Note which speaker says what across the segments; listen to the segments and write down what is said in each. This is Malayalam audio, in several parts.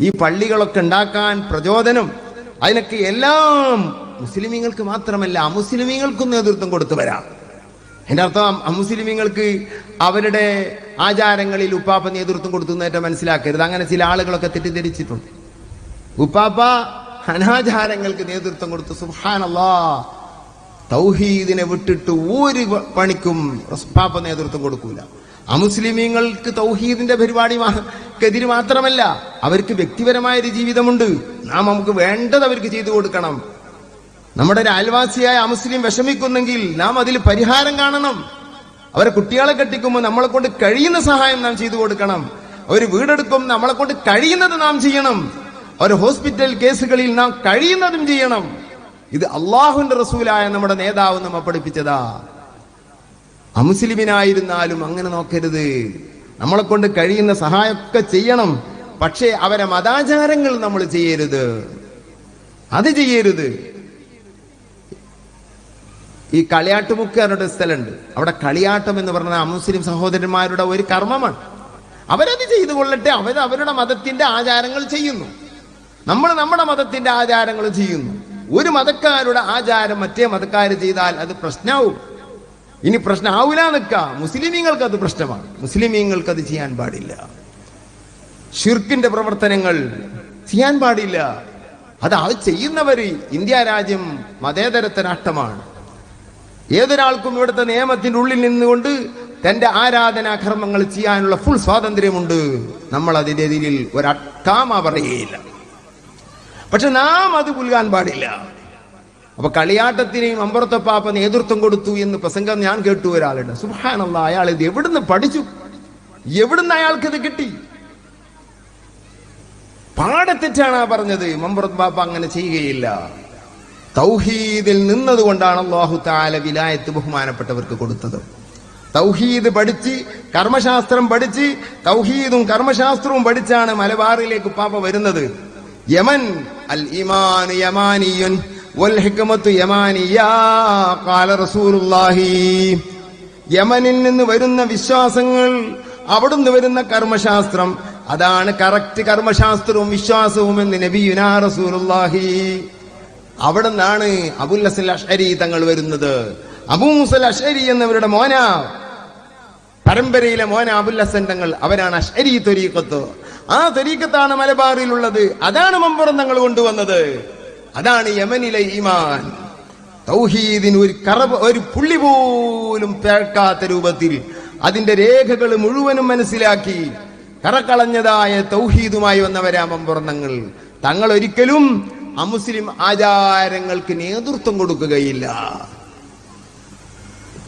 Speaker 1: ഈ പള്ളികളൊക്കെ ഉണ്ടാക്കാൻ പ്രചോദനം. അതിനൊക്കെ എല്ലാം മുസ്ലിമീങ്ങൾക്ക് മാത്രമല്ല അമുസ്ലിമീങ്ങൾക്കും നേതൃത്വം കൊടുത്തു വരാം. എന്റെ അർത്ഥം അമുസ്ലിമീങ്ങൾക്ക് അവരുടെ ആചാരങ്ങളിൽ ഉപ്പാപ്പ നേതൃത്വം കൊടുത്തു എന്നേറ്റം മനസ്സിലാക്കരുത്. അങ്ങനെ ചില ആളുകളൊക്കെ തെറ്റിദ്ധരിച്ചിട്ടുണ്ട്. ഉപ്പാപ്പ അനാചാരങ്ങൾക്ക് നേതൃത്വം കൊടുത്തു. സുഹാനല്ലാ തൗഹീദിനെ വിട്ടിട്ട് ഒരു പണിക്കും ഉപ്പാപ്പ നേതൃത്വം കൊടുക്കൂല. അമുസ്ലിമീങ്ങൾക്ക് തൗഹീദിന്റെ പരിപാടി മാ- ക്കെതിര് മാത്രമല്ല അവർക്ക് വ്യക്തിപരമായ ഒരു ജീവിതമുണ്ട്. നാം നമുക്ക് വേണ്ടത് അവർക്ക് ചെയ്തു കൊടുക്കണം. നമ്മുടെ ഒരു അയൽവാസിയായ അമുസ്ലിം വിഷമിക്കുന്നെങ്കിൽ നാം അതിൽ പരിഹാരം കാണണം. അവരെ കുട്ടികളെ കെട്ടിക്കുമ്പോൾ നമ്മളെ കൊണ്ട് കഴിയുന്ന സഹായം നാം ചെയ്തു കൊടുക്കണം. ഒരു വീടെടുക്കും നമ്മളെ കൊണ്ട് കഴിയുന്നത് നാം ചെയ്യണം. ഒരു ഹോസ്പിറ്റൽ കേസുകളിൽ നാം കഴിയുന്നതും ചെയ്യണം. ഇത് അള്ളാഹുന്റെ റസൂലായ നമ്മുടെ നേതാവ് നമ്മ പഠിപ്പിച്ചതാ. അമുസ്ലിമിനായിരുന്നാലും അങ്ങനെ നോക്കരുത്. നമ്മളെ കൊണ്ട് കഴിയുന്ന സഹായമൊക്കെ ചെയ്യണം. പക്ഷേ അവരെ മതാചാരങ്ങൾ നമ്മൾ ചെയ്യരുത്. അത് ചെയ്യരുത്. ഈ കളിയാട്ടുമുക്കാരുടെ സ്ഥലമുണ്ട്. അവിടെ കളിയാട്ടം എന്ന് പറഞ്ഞാൽ മുസ്ലിം സഹോദരന്മാരുടെ ഒരു കർമ്മമാണ്. അവരത് ചെയ്തു കൊള്ളട്ടെ. അവർ അവരുടെ മതത്തിന്റെ ആചാരങ്ങൾ ചെയ്യുന്നു. നമ്മൾ നമ്മുടെ മതത്തിന്റെ ആചാരങ്ങൾ ചെയ്യുന്നു. ഒരു മതക്കാരുടെ ആചാരം മറ്റേ മതക്കാർ ചെയ്താൽ അത് പ്രശ്നമാവും ഇനി പ്രശ്നം ആവില്ല നിൽക്ക. മുസ്ലിമീങ്ങൾക്ക് അത് പ്രശ്നമാണ്. മുസ്ലിമീങ്ങൾക്ക് അത് ചെയ്യാൻ പാടില്ല. ഷിർക്കിന്റെ പ്രവർത്തനങ്ങൾ ചെയ്യാൻ പാടില്ല. അത് അത് ചെയ്യുന്നവര് ഇന്ത്യ രാജ്യം മതേതരത്തെ രാഷ്ട്രമാണ്. ഏതൊരാൾക്കും ഇവിടുത്തെ നിയമത്തിന്റെ ഉള്ളിൽ നിന്നുകൊണ്ട് തന്റെ ആരാധനാകർമ്മങ്ങൾ ചെയ്യാനുള്ള ഫുൾ സ്വാതന്ത്ര്യമുണ്ട്. നമ്മൾ അതിന്റെ എതിരിൽ ഒരക്കാമ പറയുകയില്ല. പക്ഷെ നാം അത് പുൽകാൻ പാടില്ല. അപ്പൊ കളിയാട്ടത്തിനെയും അമ്പറത്തപ്പാപ്പ നേതൃത്വം കൊടുത്തു എന്ന് പ്രസംഗം ഞാൻ കേട്ടു ഒരാളുണ്ട്. സുഹാനുള്ള അയാൾ ഇത് എവിടുന്ന് പഠിച്ചു? എവിടുന്ന് അയാൾക്ക് ഇത് കിട്ടി? പാടത്തെറ്റാണ് പറഞ്ഞത്. മമ്പുറത്ത് ബാപ്പ അങ്ങനെ ചെയ്യുകയില്ല. തൗഹീദിൽ നിന്നതുകൊണ്ടാണ് അള്ളാഹു താല വിലായത്ത് ബഹുമാനപ്പെട്ടവർക്ക് കൊടുത്തത്. തൗഹീദ് പഠിച്ച് കർമ്മശാസ്ത്രം പഠിച്ച് തൗഹീദും കർമ്മശാസ്ത്രവും പഠിച്ചാണ് മലബാറിലേക്ക് പാപ്പ വരുന്നത്. യമൻ അൽ ഇമാൻ യമാനിയുൻ യമനിൽ നിന്ന് വരുന്ന വിശ്വാസങ്ങൾ അവിടുന്ന് വരുന്ന കർമ്മശാസ്ത്രം അതാണ് കറക്റ്റ് കർമ്മശാസ്ത്രവും വിശ്വാസവും എന്ന് നബിയുനാ റസൂലുല്ലാഹി അവിടെ നിന്നാണ് അബുൽ ഹസൻ അഷരി തങ്ങൾ വരുന്നത്. അബൂസൽ അഷരി എന്നവരുടെ മോന പരമ്പരയിലെ മോന അബുൽ ഹസൻ തങ്ങൾ അവരാണ് അഷരി തൊരീക്കത്ത് ആ തൊരീക്കത്താണ് മലബാറിലുള്ളത്. അതാണ് മമ്പുറം തങ്ങൾ കൊണ്ടുവന്നത്. അതാണ് യമനിലെ ഈമാൻ. തൗഹീദിന് ഒരു കറ ഒരു പുള്ളി പോലും തേക്കാത്ത രൂപത്തിൽ അതിന്റെ രേഖകൾ മുഴുവനും മനസ്സിലാക്കി കറക്കളഞ്ഞതായ തൗഹീദുമായി വന്നവരാ മമ്പുറന്നങ്ങൾ. തങ്ങൾ ഒരിക്കലും അമുസ്ലിം ആചാരങ്ങൾക്ക് നേതൃത്വം കൊടുക്കുകയില്ല.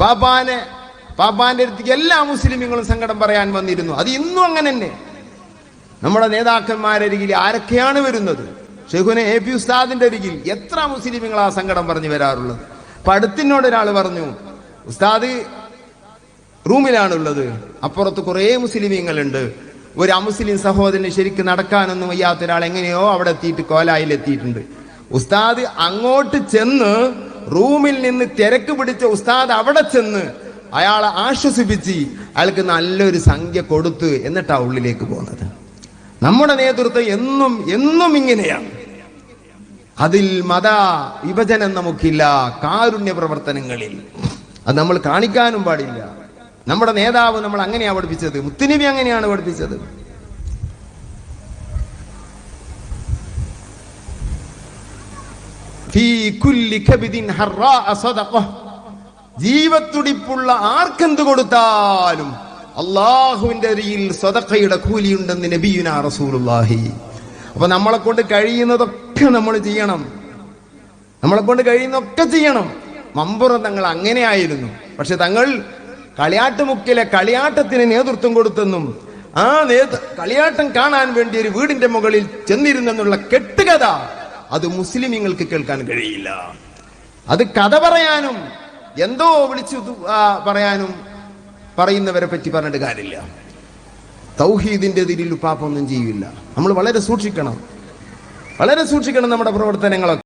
Speaker 1: പാപ്പാനെ പാപ്പാന്റെ അടുത്തേക്ക് എല്ലാ മുസ്ലിമുകളും സങ്കടം പറയാൻ വന്നിരുന്നു. അത് ഇന്നും അങ്ങനെ തന്നെ. നമ്മുടെ നേതാക്കന്മാരരികിൽ ആരൊക്കെയാണ് വരുന്നത്? ഷെഹുനെ എ പി ഉസ്താദിന്റെ അരികിൽ എത്ര മുസ്ലിമുകൾ ആ സങ്കടം പറഞ്ഞു വരാറുള്ളത്? പടുത്തിനോട് ഒരാൾ പറഞ്ഞു ഉസ്താദ് റൂമിലാണുള്ളത്. അപ്പുറത്ത് കുറേ മുസ്ലിമീങ്ങളുണ്ട്. ഒരു അമുസ്ലിം സഹോദരന് ശരിക്കും നടക്കാനൊന്നും വയ്യാത്ത ഒരാൾ എങ്ങനെയോ അവിടെ എത്തിയിട്ട് കോലായിൽ എത്തിയിട്ടുണ്ട്. ഉസ്താദ് അങ്ങോട്ട് ചെന്ന് റൂമിൽ നിന്ന് തിരക്ക് പിടിച്ച ഉസ്താദ് അവിടെ ചെന്ന് അയാളെ ആശ്വസിപ്പിച്ച് അയാൾക്ക് നല്ലൊരു സംഖ്യ കൊടുത്ത് എന്നിട്ടാ ഉള്ളിലേക്ക് പോകുന്നത് നമ്മുടെ നേതൃത്വം എന്നും എന്നും ഇങ്ങനെയാണ്. അതിൽ മത വിഭജനം നമുക്കില്ല കാരുണ്യ പ്രവർത്തനങ്ങളിൽ. അത് നമ്മൾ കാണിക്കാനും പാടില്ല. നമ്മുടെ നേതാവ് നമ്മൾ അങ്ങനെയാണ് പഠിപ്പിച്ചത്. മുത്തുനബി അങ്ങനെയാണ് പഠിപ്പിച്ചത്. ജീവത്തുടിപ്പുള്ള ആർക്കെന്ത് കൊടുത്താലും അള്ളാഹുവിന്റെ അരിയിൽ സ്വതക്കയുടെ കൂലിയുണ്ടെന്ന് നബിയുന റസൂലുള്ളാഹി. അപ്പൊ നമ്മളെ കൊണ്ട് കഴിയുന്നതൊക്കെ നമ്മൾ ചെയ്യണം. നമ്മളെ കൊണ്ട് കഴിയുന്നൊക്കെ ചെയ്യണം. മമ്പുറ തങ്ങൾ അങ്ങനെയായിരുന്നു. പക്ഷെ തങ്ങൾ കളിയാട്ടുമുക്കിലെ കളിയാട്ടത്തിന് നേതൃത്വം കൊടുത്തെന്നും ആ നേത കളിയാട്ടം കാണാൻ വേണ്ടി ഒരു വീടിന്റെ മുകളിൽ ചെന്നിരുന്നെന്നുള്ള കെട്ടുകഥ അത് മുസ്ലിമീങ്ങൾക്ക് കേൾക്കാൻ കഴിയില്ല. അത് കഥ പറയാനും എന്തോ വിളിച്ചു പറയാനും പറയുന്നവരെ പറ്റി പറഞ്ഞിട്ട് കാര്യമില്ല. തൗഹീദിന്റെ ഇതിൽ ഉപ്പാപ്പൊന്നും ചെയ്യില്ല. നമ്മൾ വളരെ സൂക്ഷിക്കണം. വളരെ സൂക്ഷിക്കണം നമ്മുടെ പ്രവർത്തനങ്ങളൊക്കെ.